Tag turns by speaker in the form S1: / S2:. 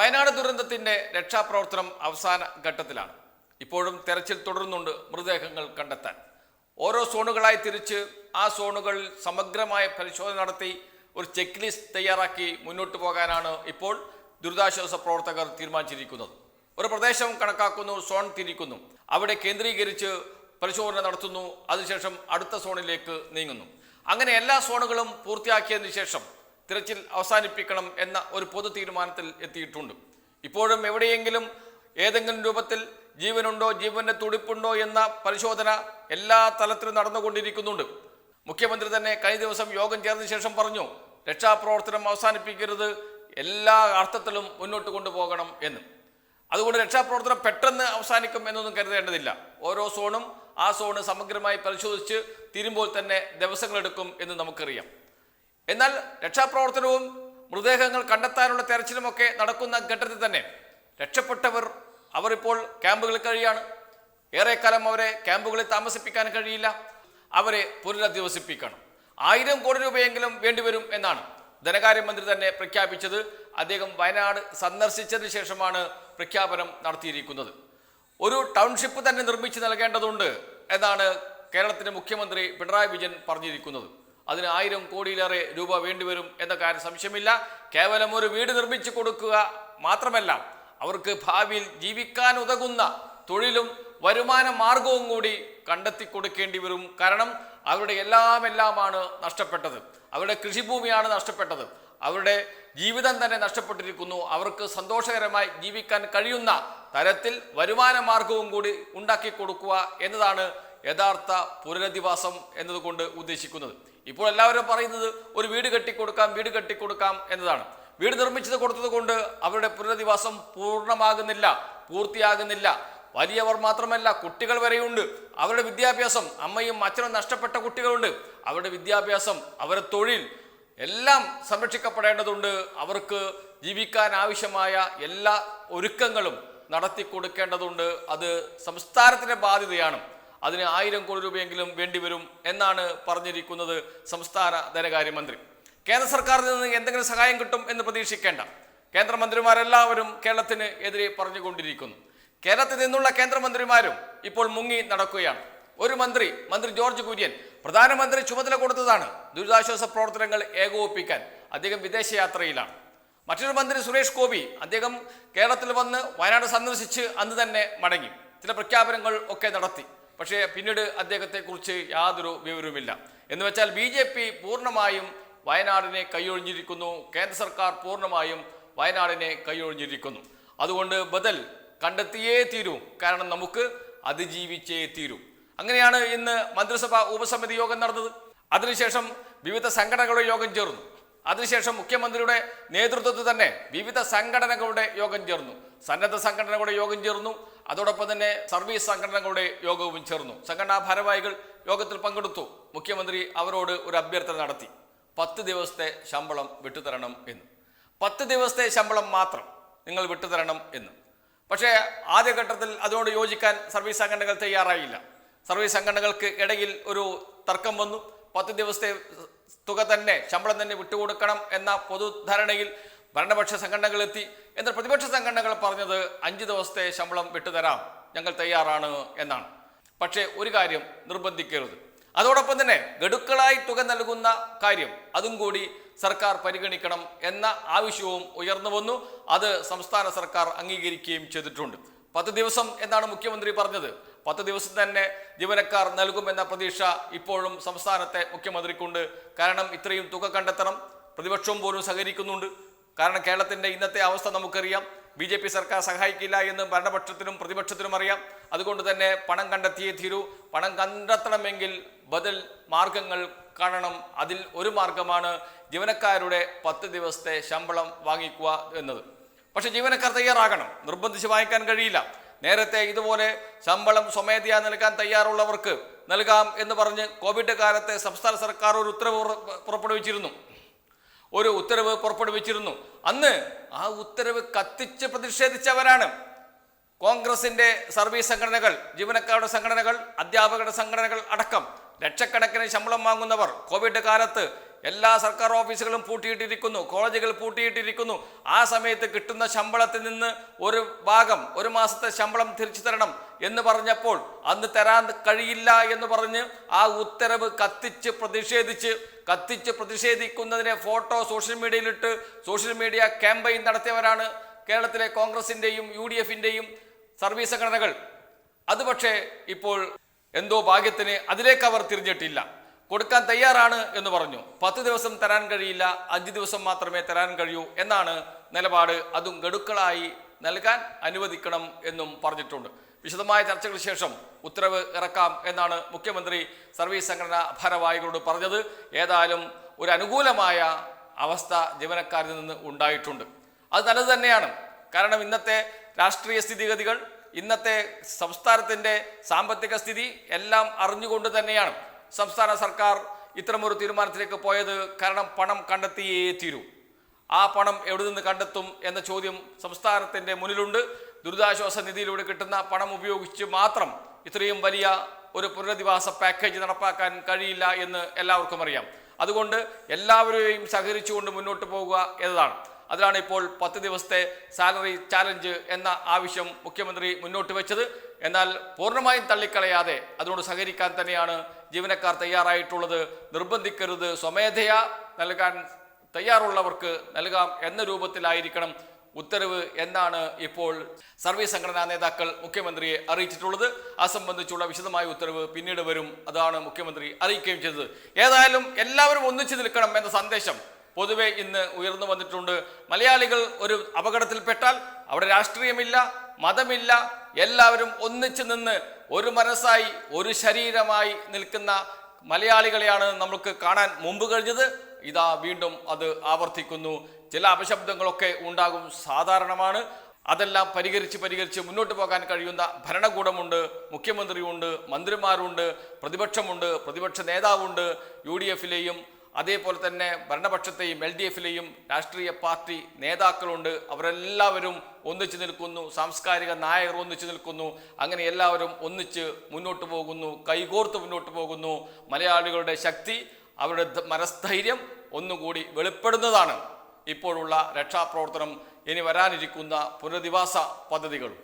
S1: വയനാട് ദുരന്തത്തിന്റെ രക്ഷാപ്രവർത്തനം അവസാന ഘട്ടത്തിലാണ്. ഇപ്പോഴും തെരച്ചിൽ തുടരുന്നുണ്ട് മൃതദേഹങ്ങൾ കണ്ടെത്താൻ. ഓരോ സോണുകളായി തിരിച്ച് ആ സോണുകളിൽ സമഗ്രമായ പരിശോധന നടത്തി ഒരു ചെക്ക് ലിസ്റ്റ് തയ്യാറാക്കി മുന്നോട്ട് പോകാനാണ് ഇപ്പോൾ ദുരിതാശ്വാസ പ്രവർത്തകർ തീരുമാനിച്ചിരിക്കുന്നത്. ഒരു പ്രദേശം കണക്കാക്കുന്നു സോൺ തിരിക്കുന്നു. അവിടെ കേന്ദ്രീകരിച്ച് പരിശോധന നടത്തുന്നു അതിനുശേഷം അടുത്ത സോണിലേക്ക് നീങ്ങുന്നു. അങ്ങനെ എല്ലാ സോണുകളും പൂർത്തിയാക്കിയതിനു ശേഷം തിരച്ചിൽ അവസാനിപ്പിക്കണം എന്ന ഒരു പൊതു തീരുമാനത്തിൽ എത്തിയിട്ടുണ്ട്. ഇപ്പോഴും എവിടെയെങ്കിലും ഏതെങ്കിലും രൂപത്തിൽ ജീവനുണ്ടോ ജീവന്റെ തുടിപ്പുണ്ടോ എന്ന പരിശോധന എല്ലാ തലത്തിലും നടന്നുകൊണ്ടിരിക്കുന്നുണ്ട്. മുഖ്യമന്ത്രി തന്നെ കഴിഞ്ഞ ദിവസം യോഗം ചേർന്ന ശേഷം പറഞ്ഞു രക്ഷാപ്രവർത്തനം അവസാനിപ്പിക്കരുത്. എല്ലാ അർത്ഥത്തിലും മുന്നോട്ട് കൊണ്ടുപോകണം എന്ന്. അതുകൊണ്ട് രക്ഷാപ്രവർത്തനം പെട്ടെന്ന് അവസാനിക്കും എന്നൊന്നും കരുതേണ്ടതില്ല. ഓരോ സോണും ആ സോണ് സമഗ്രമായി പരിശോധിച്ച് തീരുമ്പോൾ തന്നെ ദിവസങ്ങളെടുക്കും എന്ന് നമുക്കറിയാം. എന്നാൽ രക്ഷാപ്രവർത്തനവും മൃതദേഹങ്ങൾ കണ്ടെത്താനുള്ള തെരച്ചിലുമൊക്കെ നടക്കുന്ന ഘട്ടത്തിൽ തന്നെ രക്ഷപ്പെട്ടവർ അവർ ഇപ്പോൾ ക്യാമ്പുകളിൽ കഴിയാണ്. ഏറെക്കാലം അവരെ ക്യാമ്പുകളിൽ താമസിപ്പിക്കാൻ കഴിയില്ല. അവരെ പുനരധിവസിപ്പിക്കണം. ആയിരം കോടി രൂപയെങ്കിലും വേണ്ടിവരും എന്നാണ് ധനകാര്യമന്ത്രി തന്നെ പ്രഖ്യാപിച്ചത്. അദ്ദേഹം വയനാട് സന്ദർശിച്ചതിന് ശേഷമാണ് പ്രഖ്യാപനം നടത്തിയിരിക്കുന്നത്. ഒരു ടൗൺഷിപ്പ് തന്നെ നിർമ്മിച്ചു നൽകേണ്ടതുണ്ട് എന്നാണ് കേരളത്തിന്റെ മുഖ്യമന്ത്രി പിണറായി വിജയൻ പറഞ്ഞിരിക്കുന്നത്. അതിന് ആയിരം കോടിയിലേറെ രൂപ വേണ്ടിവരും എന്ന കാര്യം സംശയമില്ല. കേവലം ഒരു വീട് നിർമ്മിച്ചു കൊടുക്കുക മാത്രമല്ല അവർക്ക് ഭാവിയിൽ ജീവിക്കാൻ ഉതകുന്ന തൊഴിലും വരുമാന മാർഗവും കൂടി കണ്ടെത്തി കൊടുക്കേണ്ടി വരും. കാരണം അവരുടെ എല്ലാം എല്ലാമാണ് നഷ്ടപ്പെട്ടത്. അവരുടെ കൃഷിഭൂമിയാണ് നഷ്ടപ്പെട്ടത്. അവരുടെ ജീവിതം തന്നെ നഷ്ടപ്പെട്ടിരിക്കുന്നു. അവർക്ക് സന്തോഷകരമായി ജീവിക്കാൻ കഴിയുന്ന തരത്തിൽ വരുമാന മാർഗവും കൂടി ഉണ്ടാക്കി കൊടുക്കുക എന്നതാണ് യഥാർത്ഥ പുനരധിവാസം എന്നതുകൊണ്ട് ഉദ്ദേശിക്കുന്നത്. ഇപ്പോൾ എല്ലാവരും പറയുന്നത് ഒരു വീട് കെട്ടിക്കൊടുക്കാം വീട് കെട്ടിക്കൊടുക്കാം എന്നതാണ്. വീട് നിർമ്മിച്ചത് കൊടുത്തത് കൊണ്ട് അവരുടെ പുനരധിവാസം പൂർണമാകുന്നില്ല പൂർത്തിയാകുന്നില്ല. വലിയവർ മാത്രമല്ല കുട്ടികൾ വരെയുണ്ട്. അവരുടെ വിദ്യാഭ്യാസം അമ്മയും അച്ഛനും നഷ്ടപ്പെട്ട കുട്ടികളുണ്ട്. അവരുടെ വിദ്യാഭ്യാസം അവരുടെ തൊഴിൽ എല്ലാം സംരക്ഷിക്കപ്പെടേണ്ടതുണ്ട്. അവർക്ക് ജീവിക്കാൻ ആവശ്യമായ എല്ലാ ഒരുക്കങ്ങളും നടത്തി കൊടുക്കേണ്ടതുണ്ട് അത് സംസ്ഥാനത്തിന്റെ ബാധ്യതയാണ്. അതിന് ആയിരം കോടി രൂപയെങ്കിലും വേണ്ടിവരും എന്നാണ് പറഞ്ഞിരിക്കുന്നത് സംസ്ഥാന ധനകാര്യമന്ത്രി. കേന്ദ്ര സർക്കാരിൽ നിന്ന് എന്തെങ്കിലും സഹായം കിട്ടും എന്ന് പ്രതീക്ഷിക്കേണ്ട. കേന്ദ്രമന്ത്രിമാരെല്ലാവരും കേരളത്തിന് എതിരെ പറഞ്ഞുകൊണ്ടിരിക്കുന്നു. കേരളത്തിൽ നിന്നുള്ള കേന്ദ്രമന്ത്രിമാരും ഇപ്പോൾ മുങ്ങി നടക്കുകയാണ്. ഒരു മന്ത്രി മന്ത്രി ജോർജ് കുര്യൻ പ്രധാനമന്ത്രി ചുമതല കൊടുത്തതാണ് ദുരിതാശ്വാസ പ്രവർത്തനങ്ങൾ ഏകോപിപ്പിക്കാൻ. അദ്ദേഹം വിദേശയാത്രയിലാണ്. മറ്റൊരു മന്ത്രി സുരേഷ് ഗോപി അദ്ദേഹം കേരളത്തിൽ വന്ന് വയനാട് സന്ദർശിച്ച് അന്ന് തന്നെ മടങ്ങി. ചില പ്രഖ്യാപനങ്ങൾ ഒക്കെ നടത്തി. പക്ഷേ പിന്നീട് അദ്ദേഹത്തെക്കുറിച്ച് യാതൊരു വിവരവുമില്ല. എന്ന് വെച്ചാൽ ബി ജെ പി പൂർണമായും വയനാടിനെ കൈയൊഴിഞ്ഞിരിക്കുന്നു. കേന്ദ്ര സർക്കാർ പൂർണമായും വയനാടിനെ കൈയൊഴിഞ്ഞിരിക്കുന്നു. അതുകൊണ്ട് ബദൽ കണ്ടെത്തിയേ തീരൂ. കാരണം നമുക്ക് അതിജീവിച്ചേ തീരൂ. അങ്ങനെയാണ് ഇന്ന് മന്ത്രിസഭ ഉപസമിതി യോഗം നടന്നത്. അതിനുശേഷം വിവിധ സംഘടനകളുടെ യോഗം ചേർന്നു. അതിനുശേഷം മുഖ്യമന്ത്രിയുടെ നേതൃത്വത്തിൽ തന്നെ വിവിധ സംഘടനകളുടെ യോഗം ചേർന്നു. സന്നദ്ധ സംഘടനകളുടെ യോഗം ചേർന്നു. അതോടൊപ്പം തന്നെ സർവീസ് സംഘടനകളുടെ യോഗവും ചേർന്നു. സംഘടനാ ഭാരവാഹികൾ യോഗത്തിൽ പങ്കെടുത്തു. മുഖ്യമന്ത്രി അവരോട് ഒരു അഭ്യർത്ഥന നടത്തി. പത്ത് ദിവസത്തെ ശമ്പളം വിട്ടുതരണം എന്ന്. പത്ത് ദിവസത്തെ ശമ്പളം മാത്രം നിങ്ങൾ വിട്ടുതരണം എന്ന്. പക്ഷേ ആദ്യഘട്ടത്തിൽ അതിനോട് യോജിക്കാൻ സർവീസ് സംഘടനകൾ തയ്യാറായില്ല. സർവീസ് സംഘടനകൾക്ക് ഇടയിൽ ഒരു തർക്കം വന്നു. പത്ത് ദിവസത്തെ തുക തന്നെ ശമ്പളം തന്നെ വിട്ടുകൊടുക്കണം എന്ന പൊതുധാരണയിൽ ഭരണപക്ഷ സംഘടനകൾ എത്തി എന്നാൽ പ്രതിപക്ഷ സംഘടനകൾ പറഞ്ഞത് അഞ്ച് ദിവസത്തെ ശമ്പളം വിട്ടുതരാം ഞങ്ങൾ തയ്യാറാണ് എന്നാണ്. പക്ഷേ ഒരു കാര്യം നിർബന്ധിക്കരുത്. അതോടൊപ്പം തന്നെ ഗഡുക്കളായി തുക നൽകുന്ന കാര്യം അതും കൂടി സർക്കാർ പരിഗണിക്കണം എന്ന ആവശ്യവും ഉയർന്നു വന്നു. അത് സംസ്ഥാന സർക്കാർ അംഗീകരിക്കുകയും ചെയ്തിട്ടുണ്ട്. പത്ത് ദിവസം എന്നാണ് മുഖ്യമന്ത്രി പറഞ്ഞത്. പത്ത് ദിവസം തന്നെ ജീവനക്കാർ നൽകുമെന്ന പ്രതീക്ഷ ഇപ്പോഴും സംസ്ഥാനത്തെ മുഖ്യമന്ത്രിക്കുണ്ട്. കാരണം ഇത്രയും തുക കണ്ടെത്തണം. പ്രതിപക്ഷവും പോലും സഹകരിക്കുന്നുണ്ട്. കാരണം കേരളത്തിന്റെ ഇന്നത്തെ അവസ്ഥ നമുക്കറിയാം. ബി ജെ പി സർക്കാർ സഹായിക്കില്ല എന്ന് ഭരണപക്ഷത്തിനും പ്രതിപക്ഷത്തിനും അറിയാം. അതുകൊണ്ട് തന്നെ പണം കണ്ടെത്തിയേ തീരൂ. പണം കണ്ടെത്തണമെങ്കിൽ ബദൽ മാർഗങ്ങൾ കാണണം. അതിൽ ഒരു മാർഗമാണ് ജീവനക്കാരുടെ പത്ത് ദിവസത്തെ ശമ്പളം വാങ്ങിക്കുക എന്നത്. പക്ഷേ ജീവനക്കാർ തയ്യാറാകണം. നിർബന്ധിച്ച് വാങ്ങിക്കാൻ കഴിയില്ല. നേരത്തെ ഇതുപോലെ ശമ്പളം സ്വമേധയാ നൽകാൻ തയ്യാറുള്ളവർക്ക് നൽകാം എന്ന് പറഞ്ഞ് കോവിഡ് കാലത്തെ സംസ്ഥാന സർക്കാർ ഒരു ഉത്തരവ് പുറപ്പെടുവിച്ചിരുന്നു. ഒരു ഉത്തരവ് പുറപ്പെടുവിച്ചിരുന്നു. അന്ന് ആ ഉത്തരവ് കത്തിച്ച് പ്രതിഷേധിച്ചവരാണ് കോൺഗ്രസിന്റെ സർവീസ് സംഘടനകൾ ജീവനക്കാരുടെ സംഘടനകൾ അധ്യാപകരുടെ സംഘടനകൾ അടക്കം. ലക്ഷക്കണക്കിന് ശമ്പളം വാങ്ങുന്നവർ കോവിഡ് കാലത്ത് എല്ലാ സർക്കാർ ഓഫീസുകളും പൂട്ടിയിട്ടിരിക്കുന്നു കോളേജുകൾ പൂട്ടിയിട്ടിരിക്കുന്നു. ആ സമയത്ത് കിട്ടുന്ന ശമ്പളത്തിൽ നിന്ന് ഒരു ഭാഗം ഒരു മാസത്തെ ശമ്പളം തിരിച്ചു തരണം എന്ന് പറഞ്ഞപ്പോൾ അന്ന് തരാൻ കഴിയില്ല എന്ന് പറഞ്ഞ് ആ ഉത്തരവ് കത്തിച്ച് പ്രതിഷേധിച്ച് കത്തിച്ച് പ്രതിഷേധിക്കുന്നതിനെ ഫോട്ടോ സോഷ്യൽ മീഡിയയിലിട്ട് സോഷ്യൽ മീഡിയ ക്യാമ്പയിൻ നടത്തിയവരാണ് കേരളത്തിലെ കോൺഗ്രസിന്റെയും യു ഡി എഫിന്റെയും സർവീസ് സംഘടനകൾ. അത് പക്ഷേ ഇപ്പോൾ എന്തോ ഭാഗ്യത്തിന് അതിലേക്ക് അവർ തിരിഞ്ഞിട്ടില്ല. കൊടുക്കാൻ തയ്യാറാണ് എന്ന് പറഞ്ഞു. പത്ത് ദിവസം തരാൻ കഴിയില്ല അഞ്ച് ദിവസം മാത്രമേ തരാൻ കഴിയൂ എന്നാണ് നിലപാട്. അതും ഗഡുക്കളായി നൽകാൻ അനുവദിക്കണം എന്നും പറഞ്ഞിട്ടുണ്ട്. വിശദമായ ചർച്ചകൾക്ക് ശേഷം ഉത്തരവ് ഇറക്കാം എന്നാണ് മുഖ്യമന്ത്രി സർവീസ് സംഘടനാ ഭാരവാഹികളോട് പറഞ്ഞത്. ഏതായാലും ഒരു അനുകൂലമായ അവസ്ഥ ജീവനക്കാരിൽ നിന്ന് ഉണ്ടായിട്ടുണ്ട്. അത് നല്ലത് തന്നെയാണ്. കാരണം ഇന്നത്തെ രാഷ്ട്രീയ സ്ഥിതിഗതികൾ ഇന്നത്തെ സംസ്ഥാനത്തിന്റെ സാമ്പത്തിക സ്ഥിതി എല്ലാം അറിഞ്ഞുകൊണ്ട് തന്നെയാണ് സംസ്ഥാന സർക്കാർ ഇത്തരമൊരു തീരുമാനത്തിലേക്ക് പോയത്. കാരണം പണം കണ്ടെത്തിയേ തീരൂ. ആ പണം എവിടെ നിന്ന് കണ്ടെത്തും എന്ന ചോദ്യം സംസ്ഥാനത്തിന്റെ മുന്നിലുണ്ട്. ദുരിതാശ്വാസ നിധിയിലൂടെ കിട്ടുന്ന പണം ഉപയോഗിച്ച് മാത്രം ഇത്രയും വലിയ ഒരു പുനരധിവാസ പാക്കേജ് നടപ്പാക്കാൻ കഴിയില്ല എന്ന് എല്ലാവർക്കും അറിയാം. അതുകൊണ്ട് എല്ലാവരെയും സഹകരിച്ചുകൊണ്ട് മുന്നോട്ട് പോകുക എന്നതാണ്. അതിലാണ് ഇപ്പോൾ പത്ത് ദിവസത്തെ സാലറി ചാലഞ്ച് എന്ന ആവശ്യം മുഖ്യമന്ത്രി മുന്നോട്ട് വെച്ചത്. എന്നാൽ പൂർണമായും തള്ളിക്കളയാതെ അതിനോട് സഹകരിക്കാൻ തന്നെയാണ് ജീവനക്കാർ തയ്യാറായിട്ടുള്ളത്. നിർബന്ധിക്കരുത്. സ്വമേധയാ നൽകാൻ തയ്യാറുള്ളവർക്ക് നൽകാം എന്ന രൂപത്തിലായിരിക്കണം ഉത്തരവ് എന്നാണ് ഇപ്പോൾ സർവീസ് സംഘടനാ നേതാക്കൾ മുഖ്യമന്ത്രിയെ അറിയിച്ചിട്ടുള്ളത്? അത് സംബന്ധിച്ചുള്ള വിശദമായ ഉത്തരവ് പിന്നീട് വരും. അതാണ് മുഖ്യമന്ത്രി അറിയിക്കുകയും ചെയ്തത്. ഏതായാലും എല്ലാവരും ഒന്നിച്ചു നിൽക്കണം എന്ന സന്ദേശം പൊതുവെ ഇന്ന് ഉയർന്നു വന്നിട്ടുണ്ട്. മലയാളികൾ ഒരു അപകടത്തിൽപ്പെട്ടാൽ അവിടെ രാഷ്ട്രീയമില്ല മതമില്ല. എല്ലാവരും ഒന്നിച്ചു നിന്ന് ഒരു മനസ്സായി ഒരു ശരീരമായി നിൽക്കുന്ന മലയാളികളെയാണ് നമുക്ക് കാണാൻ മുമ്പ് കഴിഞ്ഞത്. ഇതാ വീണ്ടും അത് ആവർത്തിക്കുന്നു. ചില അപശബ്ദങ്ങളൊക്കെ ഉണ്ടാകും. സാധാരണമാണ്. അതെല്ലാം പരിഹരിച്ച് പരിഹരിച്ച് മുന്നോട്ട് പോകാൻ കഴിയുന്ന ഭരണകൂടമുണ്ട് മുഖ്യമന്ത്രിയുണ്ട് മന്ത്രിമാരുണ്ട് പ്രതിപക്ഷമുണ്ട് പ്രതിപക്ഷ നേതാവുണ്ട് യു ഡി എഫിലെയും അതേപോലെ തന്നെ ഭരണപക്ഷത്തെയും എൽ ഡി എഫിലെയും രാഷ്ട്രീയ പാർട്ടി നേതാക്കളുണ്ട്. അവരെല്ലാവരും ഒന്നിച്ചു നിൽക്കുന്നു. സാംസ്കാരിക നായകർ ഒന്നിച്ചു നിൽക്കുന്നു. അങ്ങനെ എല്ലാവരും ഒന്നിച്ച് മുന്നോട്ട് പോകുന്നു. കൈകോർത്ത് മുന്നോട്ട് പോകുന്നു. മലയാളികളുടെ ശക്തി അവരുടെ മനസ്ഥൈര്യം ഒന്നുകൂടി വെളിപ്പെടുന്നതാണ്. ഇപ്പോഴുള്ള രക്ഷാപ്രവർത്തനം ഇനി വരാനിരിക്കുന്ന പുനരധിവാസ പദ്ധതികളും.